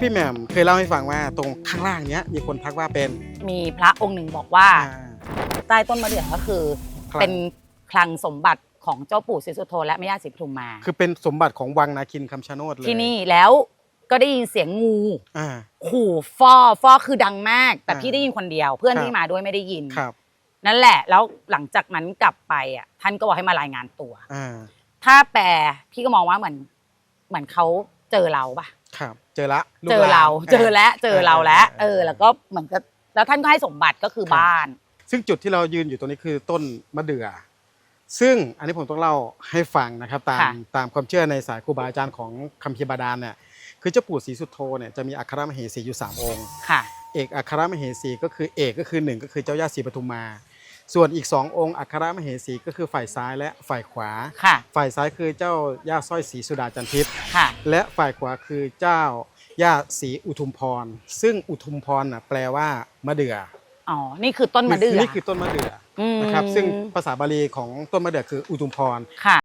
พี่แหม่มเคยเล่าให้ฟังว่าตรงข้างล่างเนี้ยมีคนทักว่าเป็นมีพระองค์หนึ่งบอกว่า อ่า ใต้ต้นมะเดื่อก็คือ ครับ เป็นคลังสมบัติของเจ้าปู่ศรีสุโธและแม่ย่าศรีปทุมมา คือเป็นสมบัติของวังนาคินคำชะโนดเลยที่นี่แล้วก็ได้ยินเสียงงูอ่า ขู่ฟอฟอคือดังมาก แต่อ่าพี่ได้ยินคนเดียว เพื่อนครับ ที่มาด้วยไม่ได้ยิน ครับนั่นแหละ แล้วหลังจากนั้นกลับไปอะท่านก็บอกให้มารายงานตัว อ่าถ้าแปลพี่ก็มองว่าเหมือนเหมือนเขาเจอเราปะ ครับ เจอละลูกเจอเราหลนเจอแล้วเจอเราแล้วาเออ แล้วก็เหมือนกับแล้วท่านก็ให้สมบัติก็คือครับบ้าน ซึ่งจุดที่เรายืนอยู่ตรงนี้คือต้นมะเดื่อ ซึ่งอันนี้ผมต้องเล่าให้ฟังนะครับ ตามค่ะ ตามความเชื่อในสายครูบาอาจารย์ของคัมภีร์บาดาลเนี่ยคือเจ้าปู่ศรีสุโธเนี่ยจะมีอัครมเหสีอยู่สามองค์ ค่ะ เอกอัครมเหสีก็คือเอกก็คือหนึ่งก็คือเจ้าย่าศรีปทุมมา ส่วนอีกสององค์อัครมเหสีก็คือฝ่ายซ้ายและฝ่ายขวา ค่ะ ฝ่ายซ้ายคือเจ้าย่าสร้อยศรีสุดาจันทิพย์ค่ะ และฝ่ายขวาคือเจ้าย่าศรีอุทุมพร ซึ่งอุทุมพรน่ะแปลว่ามะเดื่ออ๋อ นี่คือต้นมะเดื่อนี่คือต้นมะเดื่อมนะครับซึ่งภาษาบาลีของต้นมะเดื่อคืออุทุมพร ค่ะ